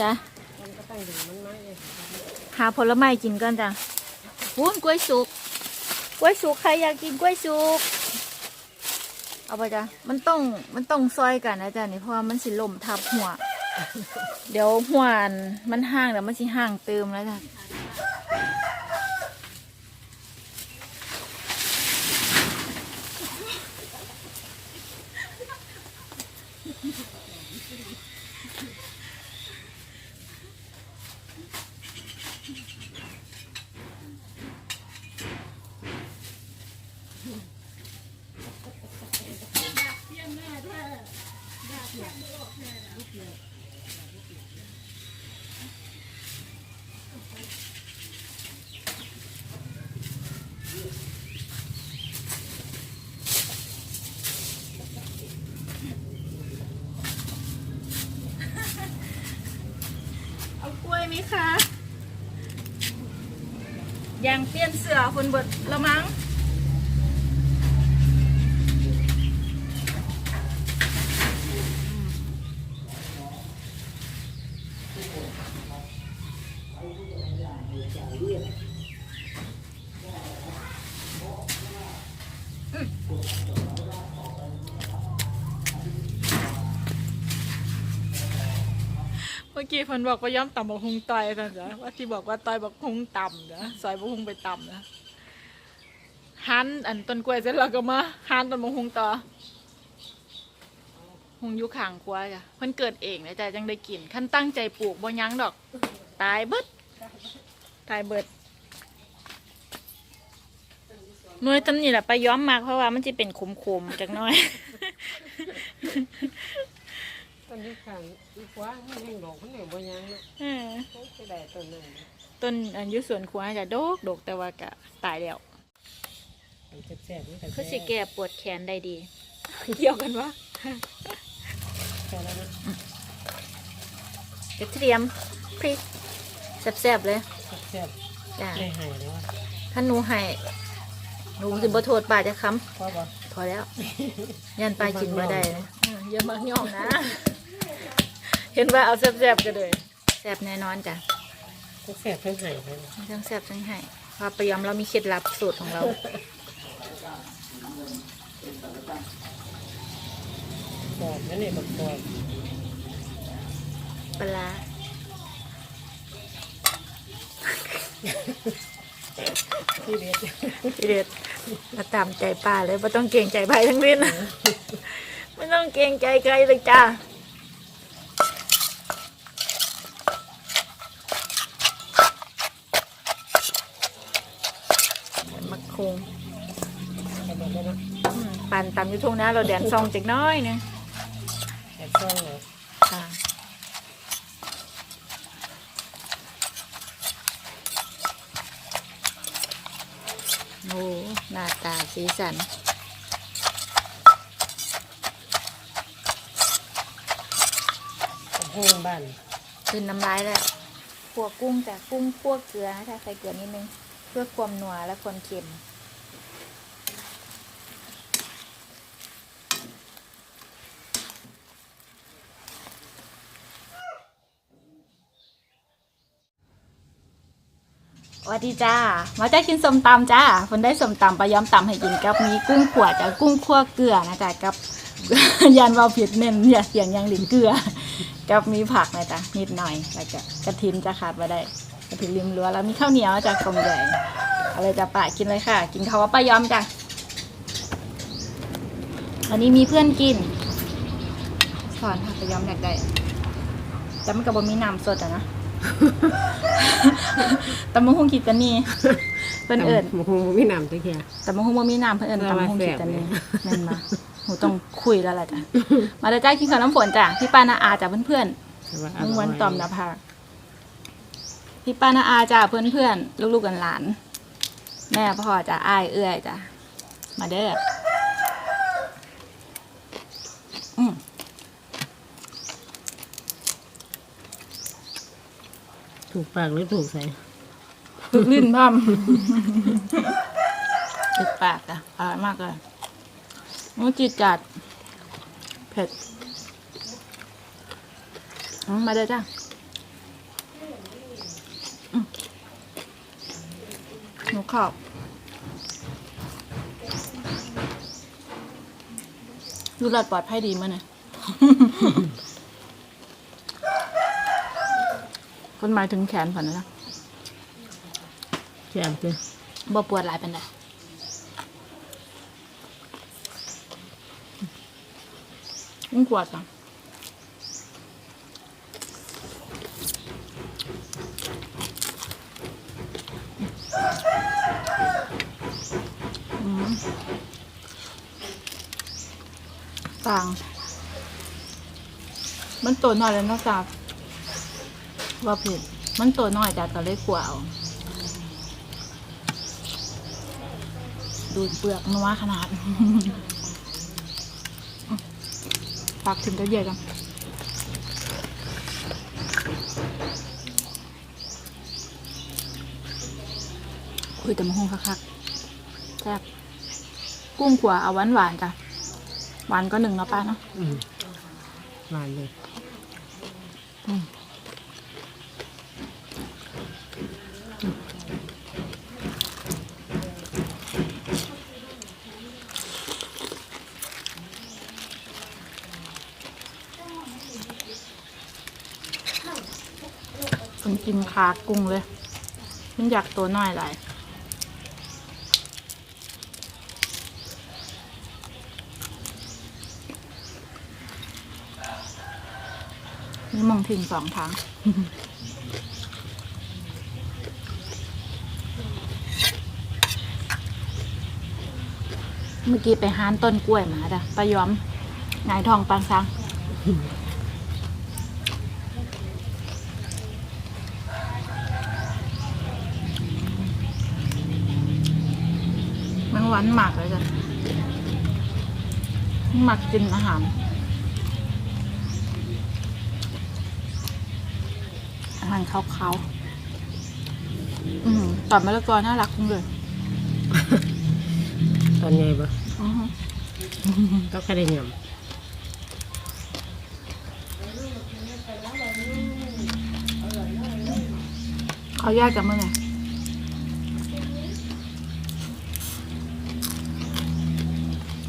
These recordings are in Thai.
จ้ะมันก็ตั้งอยู่มันไม้เลยหาผลไม้กินก่อนจ้ะวุ้นกล้วยสุก กล้วยสุกใครอยากกินกล้วยสุก เอาไปจ้ะ มันต้องมันต้องซอยกันนะจ๊ะนี่เพราะว่ามันสิล่มทับหัว เดี๋ยวหัวอันมันห่างเดี๋ยวมันสิห่างเติมแล้วจ้ะ เอากล้วยไหมคะ ยังเปลี่ยนเสือคนเบิดละมั้ง เมื่อกี้เพิ่นบอกว่าย้อมต่ำบักฮงต่อยนะจ๊ะว่าที่บอกว่าต่อยบักฮงต่ำนะซอยบักฮงไปต่ำนะหันอันต้นกล้วยเสร็จแล้วก็มาหันต้นบักฮงต่อฮงยู่ข้างครัวจ้ะเพิ่นเกิดเองนะจ๊ะจังได้กินขั้นตั้งใจปลูกบ่ยั้งดอก ตายเบิดตายเบิดหน่วยตำนี่แหละไปย้อมมากเพราะว่ามันจะเป็นขมๆจักน้อย นนี้ข้างอีกว่ามันยังดอกมันยังบ่ยังเนาะเออเขาไปได้ต้นนั้นต้นอันอยุสวนครัวจะโดกโดกแต่ว่ากะตายแล้วมันแซ่บๆนี่ก็คือสิแก้ปวดแขนได้ดี เกี่ยวกันวะแค่นั้นนะกระเทียมพริกแซ่บๆเลยแซ่บจ้าๆได้หายแล้วอะถ้าหนูให้หนูสิบ่โทษป้าจะค้พอบ่ำพอแล้ว ยันป้ากินมาได้นะเอออย่ามักย่องนะ เห็นว่าเอาแซ่บๆกันเลยแซ่บแน่นอนจ้ะก็แซ่บทั้งหายเลยนะทั้งแซ่บทั้งให้เพราะปายอมเรามีเคล็ดลับสูตรของเรา กรอบนั่นนี่บักกรอบปลาร้าที่เด็ดทีเด็ดมาตามใจป้าเลยไม่ต้องเกรงใจใครทั้งสิ้น ไม่ต้องเกรงใจใครเลยจ้ามักคง กระบอกแล้วนะ อืมปั่น ตามอยุทงนะเราแดนซองจักหน้อยหนึงแอบซ่องเหรอค่ะโอ้หน้าตาสีสันกับห้องบ้านขึ้นน้ำลายแล้วพวกกุ้งจากกุ้งพวกเกลือนะคะใส่เกลือนิดนึง เพื่อความนัวและความเค็ม วัสดีจ้า มาจ้ากินสมตำจ้าคนได้สมตำปลาย้อมตำให้กินกับมีกุ้งขวดจ้ากุ้งคั่วเกลือนะจ๊ะกับยันวาผิดเน้นอย่าเสียงยังหลินเกลือ กับมีผักนะจ๊ะนิดหน่อยแล้วก็กระถินจะขาดมาได้กระถินริมรั้วแล้วมีข้าวเหนียวจากกลมใหญ่อะไรจะปะกินเลยค่ะ กินข้าวป้าย้อมจ้ะวันนี้มีเพื่อนกินสอนค่ะป้าย้อมอยากได้แต่มันกับบมีน้ำสดอะนะ ตำมะฮุ่งขีดกันนี่เพิ่นเอิญหมูหูมีน้ำตะเคียนตำมะฮุ่งบ่มีน้ำเพิ่นเอิญเออตำมะฮุ่งว่าแซ่ขีดบกันนี่เลยนั่นมาหนูต้องคุยแล้วล่ะจ้ะมาเลยจ้ากินข้าวน้ำฝนจ้ะพี่ป้านาอาจ้ะเพื่อนๆแต่ว่าอมึงร่ยวันตอมนะพาพี่ป้านาอาจ้าเพื่อนเพื่อนๆลูกๆกันหลาน แม่พ่อจ้าอ้ายเอื้อยจ้ามาเด้ออื ถูกปากหรือถูกใส่ถึกลิ้นพ่อมถึกปากอะอร่อยมากเลยมูจิจัด เผ็ดมาเลยจ้าหนูขอบดูแลปลอดภัยดีมั้เนี่ย คนหมายถึงแขนผ่อนนะแจ่มจ้ะบ่ปวดหลายเป็นไดยิ่งปวดจังอืมต่าง มันตัวน้อยแล้วเนอกจาก ว่าผิดมันตัวน้อยจากก็เลยกลัวเอาดูดเปลือกนัวขนาดปากถึงจะเย็นกันคุยแต่มะฮงคักๆแซ่บกุ้งขัวเอาหวานหวานๆจ้ะหวานก็หนึ่งเนาะป้าเนาะอืมหวานเลย คนกินขากุ้งเลย มันอยากตัวน้อยหลายนี่มองทิ้งสองทางเมื่อกี้ไปหานต้นกล้วยมาจ้ะปลายอมนายทองปางซัง หวานหมักเลยจ้ะหมักกินอาหาร อาหารขาวๆอืมตอนมะละกอน่ารักจังเลยตอนไงบ่อือฮึก็แค่ได้ยเขาแยกกันเมื่อไง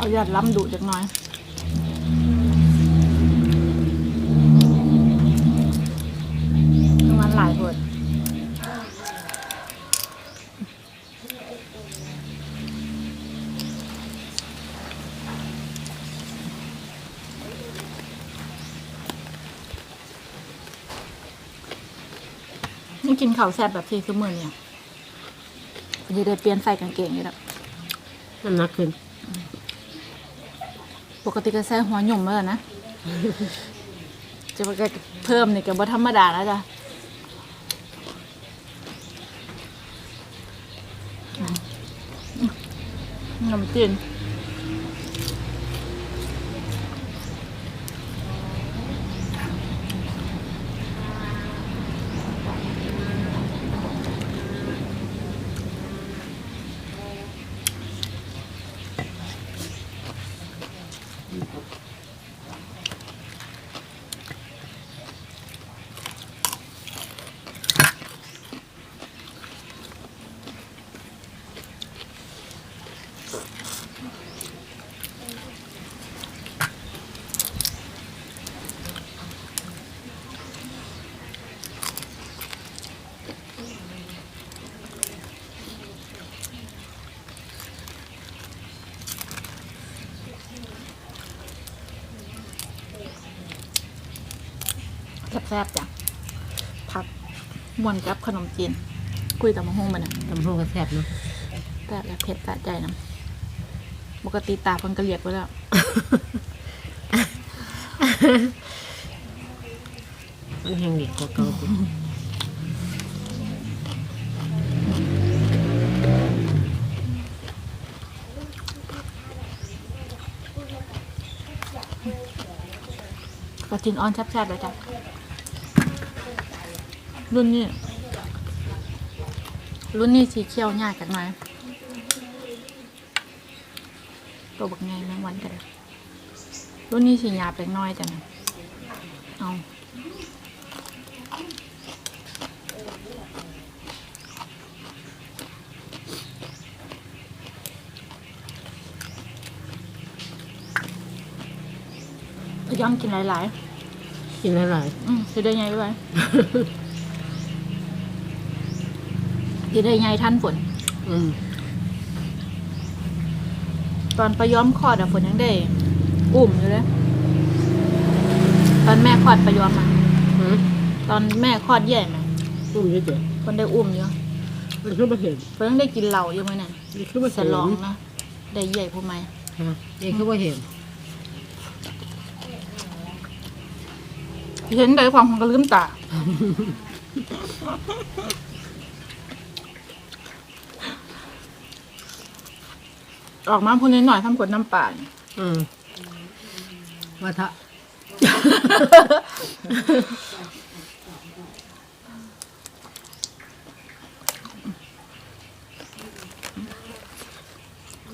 เอาหยาดล้ำดุจักหน่อยมันหลายบทนี่กินข้าวแซ่บแบบที่คือมือเนี่ยจะได้เปลี่ยนใส่กางเกงนี่แหละำน้ำหนักขึ้น ปกติก็ใส่หัวหยุ่มมาแล้วนะ จะมาเพิ่มนี่ก็บ่ธรรมดาแล้วจ้ะน้ำจีน แซ่บๆจ้ะผักมวนกับขนมจีนคุยกับมะฮงมันนะตำห้องก็แซ่บเนาะแต่และเผ็ดสะใจนะปกติตาเพิ่นก็เรียกไว้แล้ว มันแห้งเด็กกว่าเก่าติกระทินอ่อนแซ่บๆเลยจ้ะ รุ่นนี้ รุ่นนี้สีเขียวยากกันไหมตัวบักไงแมงวันแต่รุ่นนี้สีหยาเป็นน้อยแต่เอาย่อมกินหลายๆ กินหลายๆ อืมจะได้ไงด้วยะได้ไงท่านฝนๆอืมตอนไปย้อมคลอดอะฝนยังได้อุ่มอยู่เลย ตอนแม่คลอดไปย้อมมาฮะตอนแม่คลอดใหญ่ไหมอุ้มเฉยฝนได้อุ่มอยู่ๆมันคือบ่เห็นฝนยังได้กินเหล้าอยู่ไหมนั่นมันคือบ่สเห็นลองนะได้ใหญ่ผู้ไหมฮะนี่คือบ่เห็นเห็นได้ความของกระลืมตา ออกมาพูดนิดหน่อยทำกดน้ำป่านี่อืมว่าทะ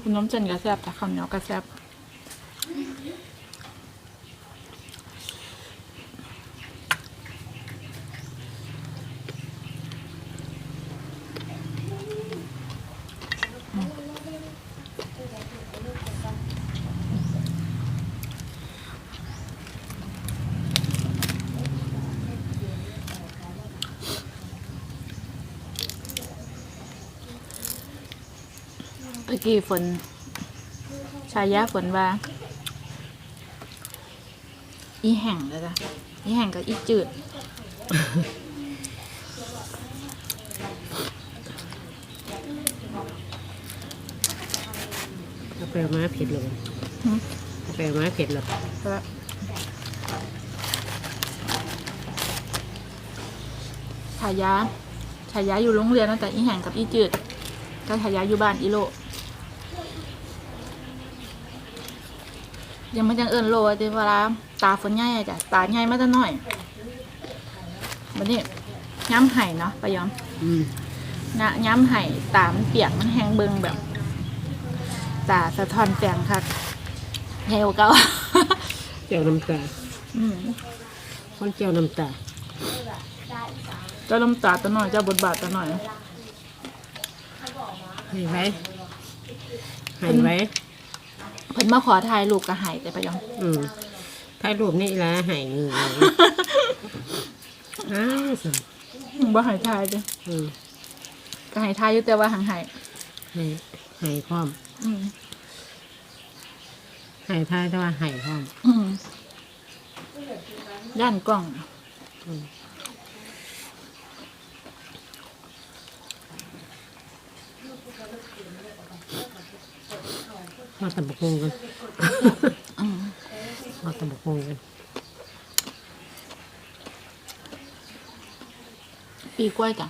คุณน้ำเจนกระแซบแต่คำเหนียวกระแซบ อกี้ฝน ชายะฝนว่าอีแห่งเลยจ้ะอีแห่งกับอีจืดเอาไปเอามาเผ็ดเลยหืมเอาไปเอามาเผ็ดเลยแล้วชายะชายะอยู่โรงเรียนตั้งแต่อีแห่งกับอีจืดก็ชายะอยู่บ้านอีโล ยังไม่จังเอิญโลแต่เวลาตาฝนใหญ่อะจ้ะตาใหญ่มาแต่น้อยบันนี้ย้ำไห่เนาะไปยอมอืมนะย้ำไห่ตามันเปียกมันแห้งเบิงแบบ ตาสะท้อนแสงคักใหญ่กว่าเก่าเจียวน้ำตาอืมคนเจียวน้ำตาเจ้าลมตาตัวหน่อยเจ้าบทบาทตัวหน่อย ให้ไว้ให้ไว้ เพิ่นมาขอถ่ายรูปกับไห่แต่ไปยอมอืมถ่ายรูปนี่ละให้เงยอ้าวสิบ่ไห่ถ่ายจ้ะอืมก็ไห่ถ่ายอยู่แต่ว่าห่างไห่ให้ให้พร้อมอืมให้ทายแต่ว่าให้พร้อมอืมย่านกล้องม มาตะบกงกันมาตะบกงกันปีกล้วยจ้ะ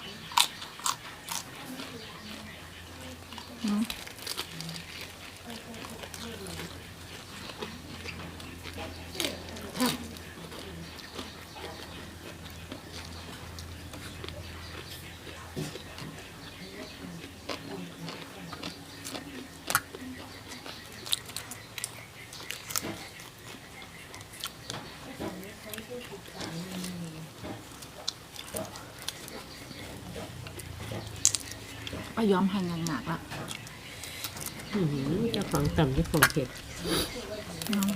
ยอมให้งานหนักละอื้อหือเจ้าของต่ำเจ้าของเผ็ดอืม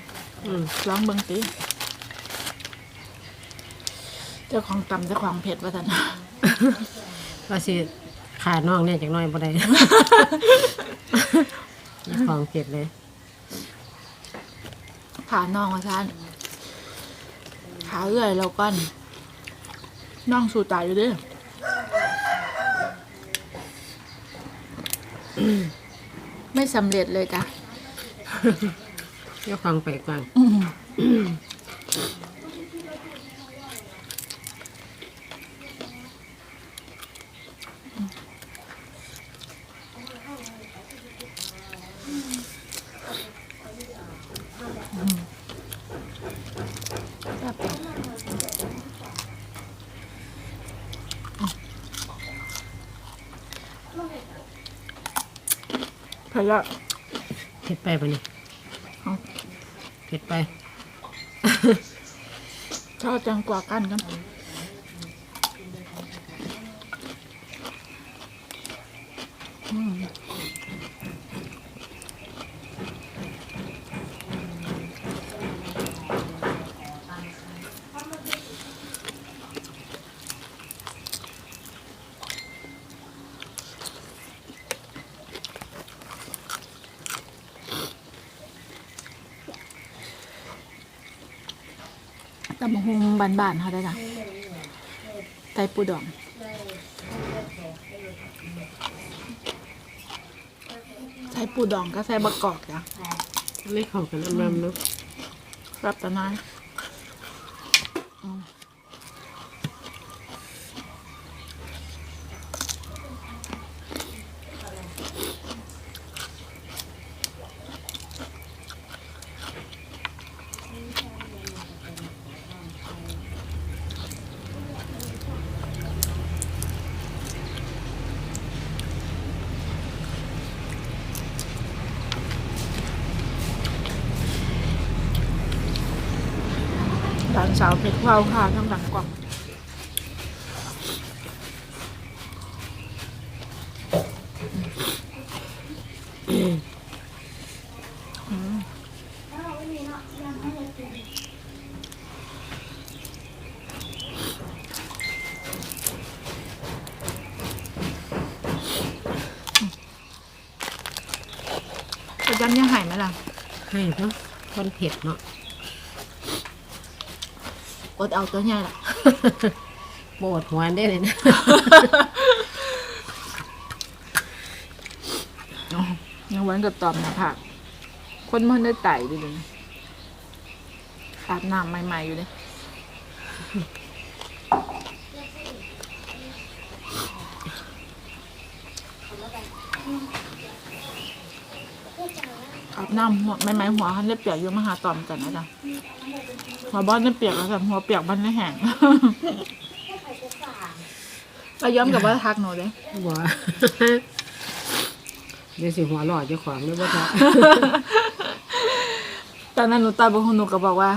อืมลองเบิ่งติเจ้าของตำเจ้าของเผ็ดว่าสันว่าสิขาน้องเนี่ยจากหน้อยบ่ได้เจ้าของเผ็ดเลย ผ่าน่องว่าสันขาเอื่อยแล้วก้อนน่องสู่ตายอยู่เดิ ไม่สำเร็จเลยจ้ะเจ้าของไปก่อน อืมพอละเผ็ดไปปะเนี่ยเอาเผ็ดไป ชอบจังกว่ากันกันอืม ตำบักหุงบานๆเขาได้จ้ะไก่ปูดองใส่ปูดองก็ใส่บะกอกจ้ะไม่เข้ากันอันนั้นเนาะรับแต่น้อย สาวเพชรเผาค่ะทั้งหลังกล่องอืมจะยันยังหายไหมล่ะ ให้เนาะคนเผ็ดเนาะ อดเอาตัวใหญ่ล่ะโบดหัวได้เลยนะยังวันกับตอมนะผักคนมันได้ไต่ดิเลยอาบน้ำใหม่ ๆ อยู่เลยอาบ น้ำหัวใหม่ๆหัวคันได้เปียกอยู่มาหาตอมกันนะจ๊ะหัวบ้านได้เปียกแล้วกันหัวเปียกบ้านได้แห้งไปย้อมกับว่าทักหนูเลยบ่เดี๋ยวสิหัวหลอดเจ้าของเลยว่าจะตอนนั้นหนูตาบงหนูก็บอกว่า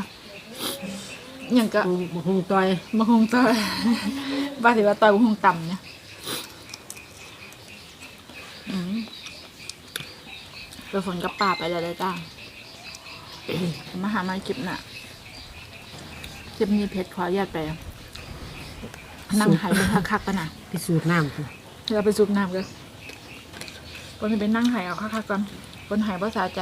อย่างก็บ่คงต่อยบงคงต่อยว่าสิว่าต่อยบงคงต่ำเนี่ยอืม ไปฝนกับป่าไปแล้วได้จ้ามาหามาคลิปน่ะคลิปนี้เพชรขออนุญาตไปนั่งหายเป็นคักๆกันนะพิสูจน์น้ำค่ะเราไปซุปน้ำกันคนจะไปนั่งหายเอาคักๆก่อนคนหายภาษาใจ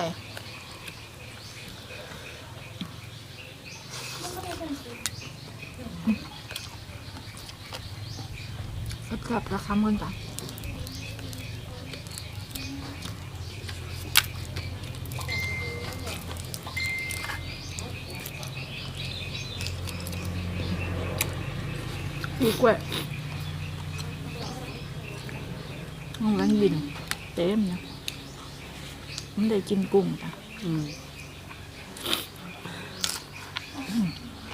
กลับราคาเงินจ้ะ ดีกว่าห้องร้านบิน เต็มนะมันได้กินกุ้งจ้ะอืม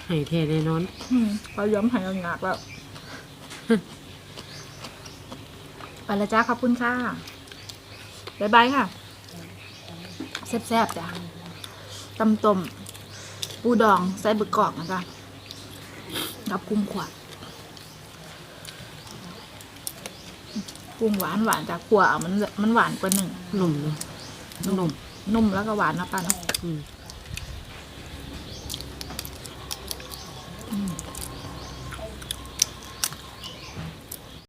ให้แท้แน่นอน อืมพอย้อมหายเอาหนักแล้วไปและจ้าขอบคุณค่ะบ๊ายบายค่ะ แซ่บๆจ้ะตำต้มปูดอง ใส่บึกกอกนะจ๊ะกับกุ้งขวด กุ้งหวานหวานจากขัวเอามันมันหวานกว่าหนึ่ง นุ่มเนาะนุ่ม นุ่มแล้วก็หวานนะป้าเนาะ อืม